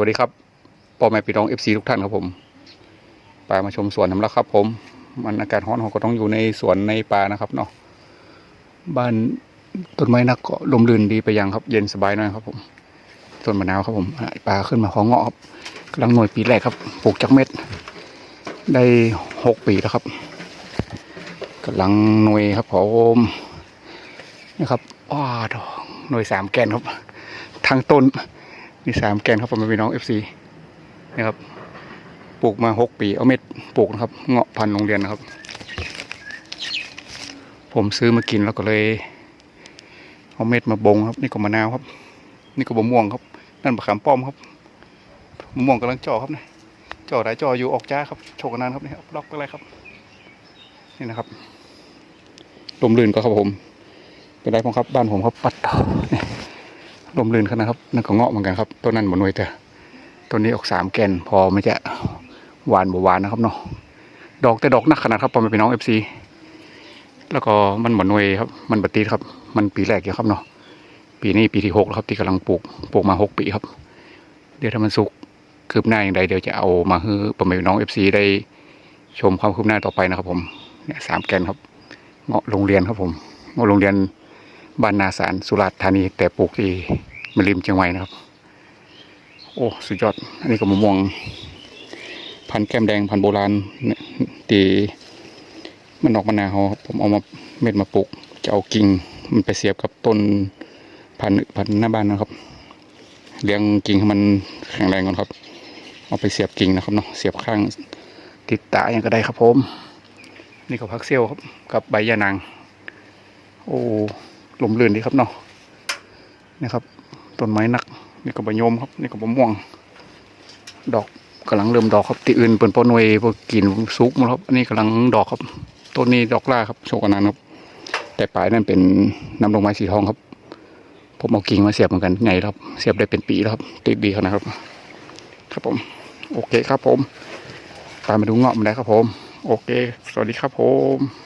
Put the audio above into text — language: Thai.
วัสดีครับพ่อแม่พี่น้องเอฟซีทุกท่านครับผมป่ามาชมสวนทำแล้วครับ ผม มันอากาศร้อนเราก็ต้องอยู่ในสวนในป่านะครับเนาะบ้านต้นไม้นักก็ลมลื่นดีไปยังครับ เย็นสบายหน่อยครับ ผมต้นมะนาวครับผมป่าขึ้นมาของเงาะครับกำลังหน่วยปีแรกครับปลูกจากเม็ด ได้หกปีแล้วครับกำลังหน่วยครับผมนี่ครับว้าดอกหน่วยสามแกนครับ ทางต้น มีสามแกนครับผมเป็นน้องเอฟซีนะครับปลูกมาหกปีเอาเม็ดปลูกนะครับ เงาะพันธุ์โรงเรียนนะครับ ผมซื้อมากินแล้วก็เลยเอาเม็ดมาบงครับ นี่ก็มะนาวครับ นี่ก็บะม่วงครับ นั่นมะขามป้อมครับมะม่วงกำลังจ่อครับเนี่ยจ่อได้จ่ออยู่ออกจ้าครับโชกนานครับนี่ครับล็อกไปเลยครับ นี่นะครับลมลื่นก็ครับผมเป็นไรพ้องครับบ้านผมครับปัดนี่ ลมลื่นขนาดครับนั่นก็เงาะเหมือนกันครับต้นนั้นบนวยแต่ต้นนี้ออกสามแกนพอไม่จะหวานบหวานนะครับเนาะดอกแต่ดอกหนักขนาดครับพอมาเป็นน้องเอฟซีแล้วก็มันบนวยครับ มันบัตีดครับ มันปีแรกอยู่ครับเนาะปีนี้ปีที่หกแล้วครับที่กำลังปลูกปลูกมาหกปีครับ เดี๋ยวถ้ามันสุกคืบหน้าอย่างใดเดี๋ยวจะเอามาให้พ่อแม่พี่น้องเอฟซีได้ชมความคืบหน้าต่อไปนะครับผมเนี่ยสามแกนครับ เงาะโรงเรียนครับผม เงาะโรงเรียนบ้านนาสารสุราษฎร์ธานีแต่ปลูกที่ มาริมเชียงใหม่นะครับ โอ้สุดยอด อันนี้ก็มะม่วง พันแก้มแดงพันโบราณตีมันออกมานาวครับผมเอามาเม็ดมาปลูกจะเอากิ่งมันไปเสียบกับต้นพันพันหน้าบ้านนะครับ เลี้ยงกิ่งให้มันแข็งแรงก่อนครับ เอาไปเสียบกิ่งนะครับเนาะเสียบข้างติดตาอย่างก็ได้ครับผม นี่ก็พักเซี่ยวครับกับใบยานาง โอ้ลมลื่นดีครับเนาะนี่ครับ ต้นไม้นัก นี่ก็บะยมครับ นี่ก็บะม่วง ดอกกำลังเริ่มดอกครับที่อื่นเปิ่นปอนวยพวกกินซุกมดครับอันนี้กำลังดอกครับต้นนี้ดอกล่าครับโชคอนันครับ แต่ปลายนั่นเป็นน้ำดอกไม้สีทองครับ ผมเอากิ่งมาเสียบเหมือนกันไงครับ เสียบได้เป็นปีแล้วครับ ติดดีครับนะครับ ครับผม โอเคครับผมไปมาดูเงาะมันได้ครับผม โอเค สวัสดีครับผม